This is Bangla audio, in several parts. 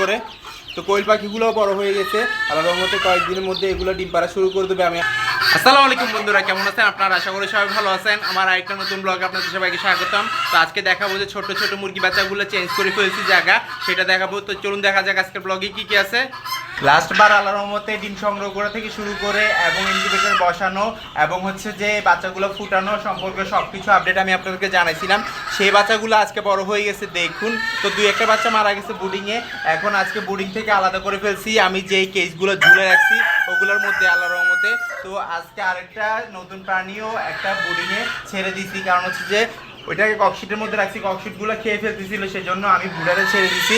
করে। তো কোয়েল পাখিগুলোও বড় হয়ে গেছে। আলাদা মধ্যে কয়েকদিনের মধ্যে এগুলো ডিম পাড়া শুরু করে দেবে আমি। আসসালামু আলাইকুম বন্ধুরা, কেমন আছেন? আপনারা আশা করি সবাই ভালো আছেন। আমার আরেকটা নতুন ব্লগে আপনাদের সবাইকে স্বাগতম। তো আজকে দেখাবো যে ছোট ছোট মুরগি বাচ্চাগুলো চেঞ্জ করে ফেলছি জায়গা। সেটা দেখাবো। তো চলুন দেখা যাক আজকের ব্লগে কী কী আছে। লাস্ট বার আল্লাহর রহমতে ডিম সংগ্রহ করা থেকে শুরু করে এবং ইনকিউবেটর বসানো এবং হচ্ছে যে বাচ্চাগুলো ফুটানো সম্পর্কে সব কিছু আপডেট আমি আপনাদেরকে জানাইছিলাম। সেই বাচ্চাগুলো আজকে বড় হয়ে গেছে, দেখুন। তো দুই একটা বাচ্চা মারা গেছে বুডিংয়ে এখন আজকে বুডিং থেকে আলাদা করে ফেলছি। আমি যেই কেসগুলো ঝুলে রাখছি, ওগুলোর মধ্যে আল্লাহর রহমতে। তো আজকে আরেকটা নতুন প্রাণীও একটা বুডিংয়ে ছেড়ে দিছি। কারণ হচ্ছে যে ওইটাকে ককশিটের মধ্যে রাখছি। ককশিটগুলো খেয়ে ফেলতেছিল, সেজন্য আমি বুড়ারে ছেড়ে দিছি।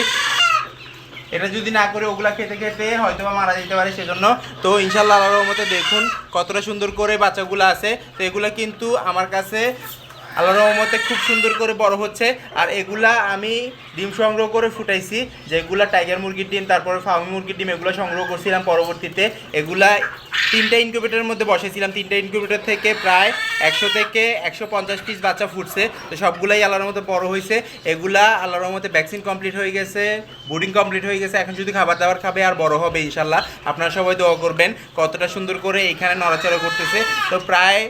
এটা যদি না করে ওগুলা খেতে খেতে হয়তো বা মারা যেতে পারে সেজন্য। তো ইনশাল্লাহ আল্লাহর মতে দেখুন কতটা সুন্দর করে বাচ্চাগুলো আছে। তো এগুলো কিন্তু আমার কাছে আল্লাহর রহমতে খুব সুন্দর করে বড় হচ্ছে। আর এগুলা আমি ডিম সংগ্রহ করে ফুটাইছি। যেগুলা টাইগার মুরগির ডিম, তারপরে ফার্মি মুরগির ডিম, এগুলো সংগ্রহ করছিলাম পরবর্তীতে। এগুলা তিনটা ইনকিউবেটরের মধ্যে বসেছিলাম। তিনটা ইনকিউবেটর থেকে প্রায় একশো থেকে একশো পঞ্চাশ পিস বাচ্চা ফুটছে। তো সবগুলাই আল্লাহর মতো বড় হয়েছে। এগুলা আল্লাহর মতো ভ্যাকসিন কমপ্লিট হয়ে গেছে বুডিং কমপ্লিট হয়ে গেছে। এখন যদি খাবার দাবার খাবে আর বড় হবে ইনশাল্লাহ। আপনারা সবাই দোয়া করবেন। কতটা সুন্দর করে এখানে নড়াচড়া করতেছে। তো প্রায়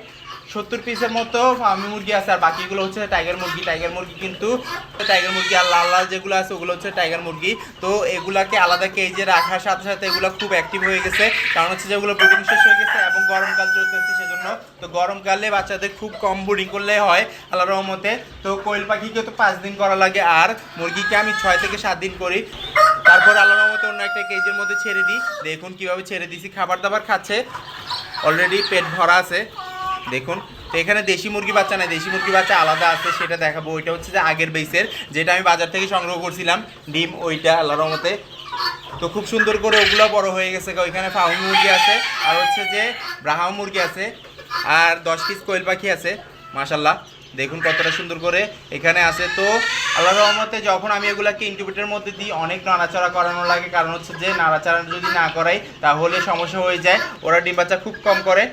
সত্তর পিসের মতো ফার্মি মুরগি আছে, আর বাকিগুলো হচ্ছে টাইগার মুরগি টাইগার মুরগি কিন্তু টাইগার মুরগি আর লাল লাল যেগুলো আছে, ওগুলো হচ্ছে টাইগার মুরগি। তো এগুলাকে আলাদা কেজে রাখার সাথে সাথে এগুলো খুব অ্যাক্টিভ হয়ে গেছে। কারণ হচ্ছে যেগুলো ব্রিডিং শেষ হয়ে গেছে এবং গরমকাল চলতেছে সেজন্য। তো গরমকালে বাচ্চাদের খুব কম ব্রিডিং করলে হয় আল্লাহ রহমতে। তো কোয়েল পাখিকে তো পাঁচ দিন করা লাগে, আর মুরগিকে আমি ছয় থেকে সাত দিন করি। তারপর আল্লাহ রহমতে অন্য একটা কেজের মধ্যে ছেড়ে দিই। দেখুন কীভাবে ছেড়ে দিছি, খাবার দাবার খাচ্ছে। অলরেডি পেট ভরা আছে। দেখুন, তো এখানে দেশি মুরগি বাচ্চা নাই, দেশি মুরগি বাচ্চা আলাদা আছে, সেটা দেখাবো। ওইটা হচ্ছে যে আগের বেসের যেটা আমি বাজার থেকে সংগ্রহ করছিলাম, ডিম, ওইটা আল্লাহর মতে তো খুব সুন্দর করে ওগুলো বড় হয়ে গেছে ওইখানে ফাউন মুরগি আছে, আর হচ্ছে যে ব্রাহাম মুরগি আছে, আর দশ পিস কোয়েল পাখি আছে মাশাল্লাহ দেখুন কতটা সুন্দর করে এখানে আছে। তো আল্লাহ রহমতে যখন আমি এগুলাকে ইনকিউবেটারের মধ্যে দিই অনেক নাড়াচাড়া করানো লাগে, কারণ হচ্ছে যে নাড়াচাড়া যদি না করাই, তাহলে সমস্যা হয়ে যায়। ওরা ডিম বাচ্চা খুব কম করে।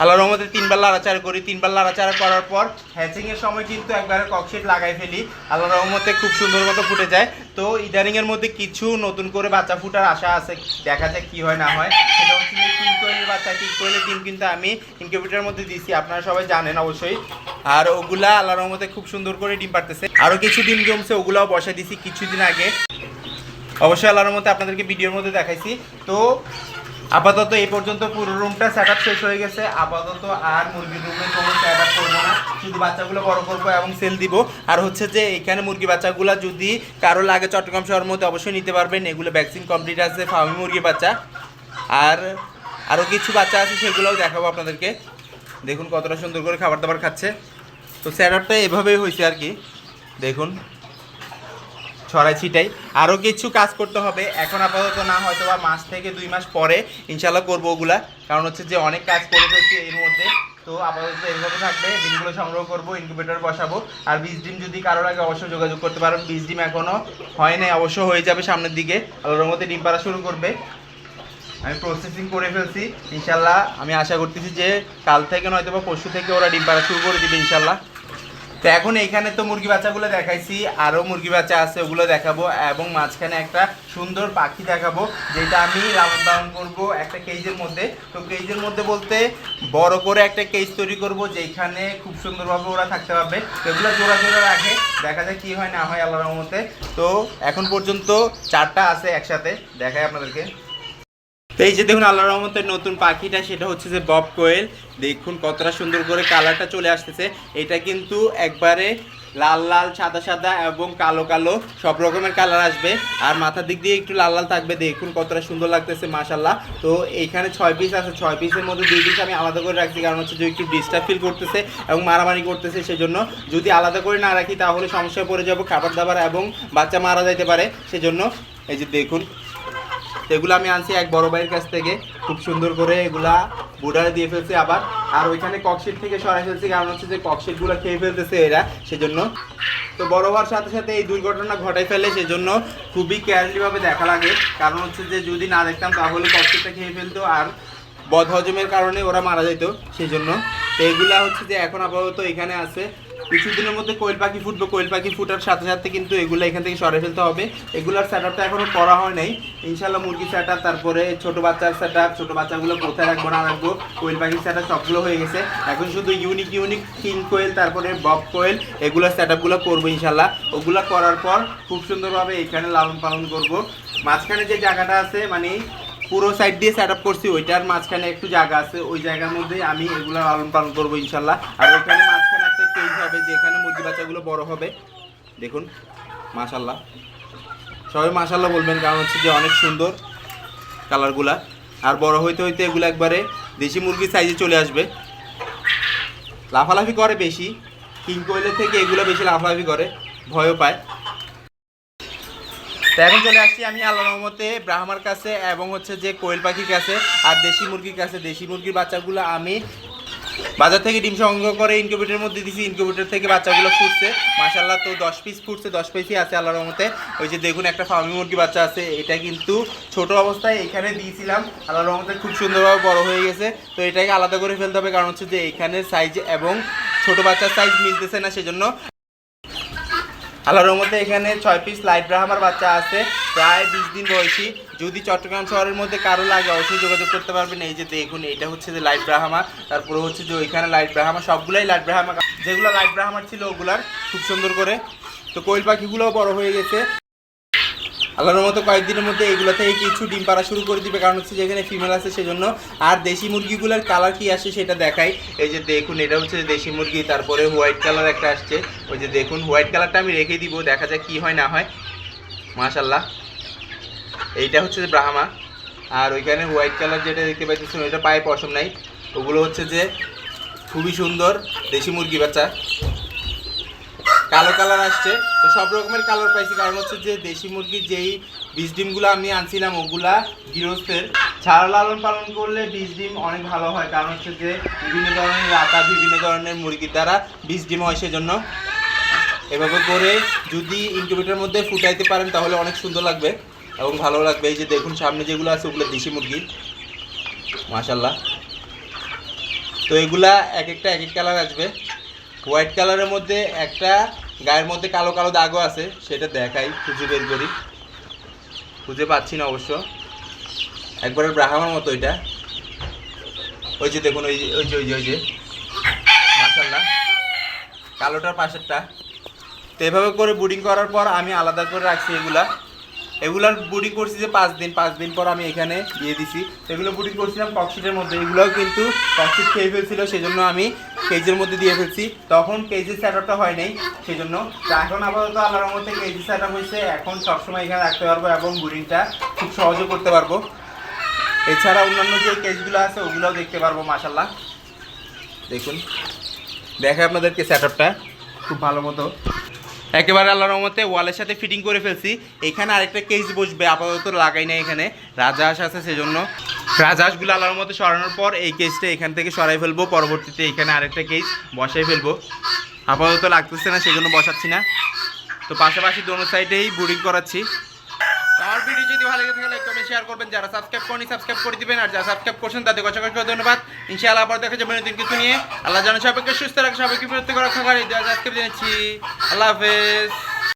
আল্লাহ রহমতে তিনবার লাড়াচাড়া করি। তিনবার লাড়াচাড়া করার পর হ্যাচিংয়ের সময় কিন্তু একবারে ককশিট লাগাই ফেলি। আল্লাহ রহমতে খুব সুন্দর মতো ফুটে যায়। তো ইদানিং এর মধ্যে কিছু নতুন করে বাচ্চা ফুটার আশা আছে, দেখা যাক কি হয় না হয়। সেটা হচ্ছে কোয়েলের বাচ্চা তিন কোয়েলের ডিম কিন্তু আমি ইনকিউবেটরের মধ্যে দিয়েছি আপনারা সবাই জানেন অবশ্যই। আর ওগুলা আল্লাহর রহমতে খুব সুন্দর করে ডিম পারতেছে আরও কিছু ডিম জমছে, ওগুলাও বসাই দিছি কিছুদিন আগে। অবশ্যই আল্লাহর মতে আপনাদেরকে ভিডিওর মধ্যে দেখাইছি। তো আপাতত এই পর্যন্ত পুরো রুমটা সেট শেষ হয়ে গেছে। আপাতত আর মুরগির রুমে কোনো সেট আপ করব না। শুধু বাচ্চাগুলো বড় করব এবং সেল দিব। আর হচ্ছে যে এখানে মুরগি বাচ্চাগুলো যদি কারও লাগে চট্টগ্রাম শহরের মধ্যে অবশ্যই নিতে পারবেন। এগুলো ভ্যাকসিন কমপ্লিট আছে ফার্মি মুরগি বাচ্চা। আর আরও কিছু বাচ্চা আছে, সেগুলোও দেখাবো আপনাদেরকে। দেখুন কতটা সুন্দর করে খাবার দাবার খাচ্ছে। তো সেট আপটা এভাবেই হয়েছে আর কি। দেখুন। ছড়াই ছিটাই। আরও কিছু কাজ করতে হবে। এখন আপাতত না হয়তো বা মাস থেকে দুই মাস পরে ইনশাল্লাহ করব ওগুলা। কারণ হচ্ছে যে অনেক কাজ করে ফেলছি এর মধ্যে। তো আপাতত এইভাবে থাকবে। ডিমগুলো সংগ্রহ করব ইনকিউবেটর বসাবো। আর বীজ ডিম যদি কারোর আগে অবশ্যই যোগাযোগ করতে পারেন, বীজ ডিম এখনও হয় নাই, অবশ্য হয়ে যাবে সামনের দিকে। আলোর মধ্যে ডিম পাড়া শুরু করবে। আমি প্রসেসিং করে ফেলছি ইনশাল্লাহ আমি আশা করতেছি যে কাল থেকে নয়তো বা পরশু থেকে ওরা ডিম পাড়া শুরু করে দিবে ইনশাল্লাহ তো এখন এইখানে তো মুরগি বাচ্চাগুলো দেখাইছি আরও মুরগি বাচ্চা আছে, ওগুলো দেখাবো এবং মাঝখানে একটা সুন্দর পাখি দেখাবো, যেটা আমি লালন পালন করব একটা কেজের মধ্যে। তো কেজের মধ্যে বলতে বড় করে একটা কেজ তৈরি করব, যেখানে খুব সুন্দরভাবে ওরা থাকতে পারবে। এগুলো জোড়া জোড়া রাখে, দেখা যায় কি হয়, না হয়, আল্লাহর রহমতে। তো এখন পর্যন্ত চারটা আছে একসাথে দেখায় আপনাদেরকে। তো এই যে দেখুন আল্লাহ রহমতের নতুন পাখিটা, সেটা হচ্ছে যে বব কোয়েল। দেখুন কতটা সুন্দর করে কালারটা চলে আসতেছে। এটা কিন্তু একবারে লাল লাল, সাদা সাদা এবং কালো কালো সব রকমের কালার আসবে। আর মাথার দিক দিয়ে একটু লাল লাল থাকবে। দেখুন কতটা সুন্দর লাগতেছে মাশাল্লাহ তো এইখানে ছয় পিস আছে। ছয় পিসের মধ্যে দুই পিস আমি আলাদা করে রাখছি। কারণ হচ্ছে যে একটু ডিস্টার্ব ফিল করতেছে এবং মারামারি করতেছে, সেজন্য যদি আলাদা করে না রাখি, তাহলে সমস্যায় পড়ে যাব, খাবার দাবার এবং বাচ্চা মারা যাইতে পারে। সেজন্য এই যে দেখুন এগুলো আমি আনছি এক বড় ভাইয়ের কাছ থেকে। খুব সুন্দর করে এগুলা বুডারে দিয়ে ফেলছি আবার। আর ওইখানে ককশিট থেকে সরাই ফেলছি, কারণ হচ্ছে যে ককশিটগুলো খেয়ে ফেলতেছে এরা, সেজন্য। তো বড় হওয়ার সাথে সাথে এই দুর্ঘটনা ঘটাই ফেলে, সেজন্য খুবই কেয়ারলি ভাবে দেখা লাগে। কারণ হচ্ছে যে যদি না দেখতাম, তাহলে ককশিটটা খেয়ে ফেলতো আর বদ হজমের কারণে ওরা মারা যেত সেই জন্য এগুলা হচ্ছে যে এখন আপাতত এখানে আছে। কিছুদিনের মধ্যে কোয়েল পাখি ফুটবে, কোয়েল পাখি ফুটার সাথে সাথে কিন্তু এগুলো এখান থেকে সরে ফেলতে হবে। এগুলার সেট আপটা এখনও করা হয় নাই। ইনশাল্লাহ মুরগি সেট আপ তারপরে ছোট বাচ্চার সেট আপ ছোট বাচ্চাগুলো কোথায় রাখব, না রাখব, কোয়েল পাখির সেট আপ সবগুলো হয়ে গেছে। এখন শুধু ইউনিক ইউনিক কিং কোয়েল, তারপরে বব কোয়েল এগুলোর সেট আপগুলো করব ইনশাল্লাহ ওগুলো করার পর খুব সুন্দরভাবে এখানে লালন পালন করব। মাঝখানে যে জায়গাটা আছে মানে পুরো সাইড দিয়ে সেট আপ করছি, ওইটার মাঝখানে একটু জায়গা আছে, ওই জায়গার মধ্যে আমি এগুলো লালন পালন করব ইনশাল্লাহ। আর ওইখানে মাঝখানে একটা কেজ হবে, যেখানে মুরগি বাচ্চাগুলো বড় হবে। দেখুন, মাশাল্লাহ। সবাই মাশাল্লাহ বলবেন, কারণ হচ্ছে যে অনেক সুন্দর কালারগুলা। আর বড় হইতে হইতে এগুলো একবারে দেশি মুরগির সাইজে চলে আসবে। লাফালাফি করে বেশি কিং কোয়েলের থেকে এগুলো বেশি লাফালাফি করে, ভয়ও পায়। তো এখন চলে আসছি আমি আল্লাহ রহমতে ব্রাহ্মার কাছে এবং হচ্ছে যে কোয়েল পাখির কাছে আর দেশি মুরগির কাছে। দেশি মুরগির বাচ্চাগুলো আমি বাজার থেকে ডিম সংগ্রহ করে ইনকিউবেটরের মধ্যে দিছি। ইনকিউবেটর থেকে বাচ্চাগুলো ফুটছে। মাশাল্লাহ তো দশ পিস ফুটছে, দশ পিসই আছে আল্লাহর রহমতে। ওই যে দেখুন একটা ফার্মি মুরগি বাচ্চা আছে, এটা কিন্তু ছোট অবস্থায় এখানে দিয়েছিলাম। আল্লাহর রহমতে খুব সুন্দরভাবে বড় হয়ে গেছে। তো এটাকে আলাদা করে ফেলতে হবে, কারণ হচ্ছে যে এখানে সাইজ এবং ছোট বাচ্চার সাইজ মিলতেছে না, সেজন্য আল্লাহর মধ্যে এখানে ছয় পিস লাইট ব্রাহ্মার বাচ্চা আছে। প্রায় বিশ দিন বয়সী। যদি চট্টগ্রাম শহরের মধ্যে কারও লাগে অবশ্যই যোগাযোগ করতে পারবেন। এই যে দেখুন এটা হচ্ছে যে লাইট ব্রাহ্মা তারপরে হচ্ছে যে ওইখানে লাইট ব্রাহ্মা সবগুলাই লাইট ব্রাহ্মা যেগুলো লাইট ব্রাহ্মার ছিল ওগুলার খুব সুন্দর করে। তো কোয়েল পাখিগুলোও বড় হয়ে গেছে। আল্লাহর মতো কয়েকদিনের মধ্যে এগুলো থেকে কিছু ডিম পাড়া শুরু করে দিবে, কারণ হচ্ছে যেখানে ফিমেল আছে সেজন্য। আর দেশি মুরগিগুলোর কালার কি আসে সেটা দেখাই। এই যে দেখুন, এটা হচ্ছে দেশি মুরগি, তারপরে হোয়াইট কালার একটা আসছে। ওই যে দেখুন হোয়াইট কালারটা আমি রেখে দিব, দেখা যাক কি হয়, না হয়। মাশাল্লাহ এইটা হচ্ছে যে ব্রাহ্মা। আর ওইখানে হোয়াইট কালার যেটা দেখতে পাইতেছেন, ওইটা পায়ে পশম নাই। ওগুলো হচ্ছে যে খুবই সুন্দর দেশি মুরগি বাচ্চা। কালো কালার আসছে। তো সব রকমের কালার পাইছি, কারণ হচ্ছে যে দেশি মুরগির যেই বীজ ডিমগুলো আমি আনছিলাম, ওগুলা গৃহস্থের। ছাড়া লালন পালন করলে বীজ ডিম অনেক ভালো হয়, কারণ হচ্ছে যে বিভিন্ন ধরনের রাতা, বিভিন্ন ধরনের মুরগির দ্বারা বীজ ডিম হয় সেজন্য। এভাবে করে যদি ইনকিউবেটারের মধ্যে ফুটাইতে পারেন, তাহলে অনেক সুন্দর লাগবে এবং ভালো লাগবে। এই যে দেখুন, সামনে যেগুলো আছে, ওগুলো দেশি মুরগি। মাশাল্লাহ তো এগুলা এক একটা, এক এক কালার আসবে। হোয়াইট কালারের মধ্যে একটা গায়ের মধ্যে কালো কালো দাগও আছে, সেটা দেখাই, খুঁজে বের করি। খুঁজে পাচ্ছি না অবশ্য। একবারে ব্রাহ্মণ মতো এটা। ওই যে দেখুন, ওই যে ওই যে ওই যে ওই যে। মাসাল্লাহ কালোটার পাশেরটা। তো এভাবে করে বুডিং করার পর আমি আলাদা করে রাখছি এগুলা। এগুলার বুডিং করছি যে পাঁচ দিন পাঁচ দিন পর আমি এখানে দিয়ে দিছি। এগুলো বুডিং করছিলাম ককশিটের মধ্যে। এগুলোও কিন্তু ককশিট খেয়ে ফেলছিল, সেজন্য আমি কেজের মধ্যে দিয়ে ফেলছি। তখন কেজির সেট আপটা হয় নাই সেই জন্য তো এখন আপাতত আল্লাহর মধ্যে কেজি সেট আপ হয়েছে। এখন সবসময় এখানে রাখতে পারব এবং বুডিংটা খুব সহজে করতে পারব। এছাড়া অন্যান্য যে কেজগুলো আছে, ওগুলোও দেখতে পারব মাসাল্লাহ দেখুন। দেখে আপনাদেরকে সেট আপটা খুব ভালো মতো একেবারে আল্লাহর রহমতে ওয়ালের সাথে ফিটিং করে ফেলছি। এখানে আরেকটা কেস বসবে, আপাতত লাগাই না এখানে। রাজহাঁস আছে সেজন্য। রাজহাঁসগুলো আল্লাহর রহমতে সরানোর পর এই কেসটা এখান থেকে সরাই ফেলব, পরবর্তীতে এখানে আরেকটা কেস বসাই ফেলব। আপাতত লাগতেছে না, সেজন্য বসাচ্ছি না। তো পাশাপাশি দোনো সাইডেই বোরিং করাচ্ছি। ভিডিও যদি ভালো লেগে থাকে লাইক কমেন্ট শেয়ার করবেন। যারা সাবস্ক্রাইব করেনি সাবস্ক্রাইব করে দিবেন। আর যারা সাবস্ক্রাইব করছেন, তাদের কষ্ট কষ্ট ধন্যবাদ। ইনশাআল্লাহ আবার দেখা যাবে নতুন কিছু নিয়ে। আল্লাহ যেন সবাইকে সুস্থ রাখে, সবাইকে বিরক্ত করা খাবার আজকে জেনেছি আল্লাহ হাফেজ।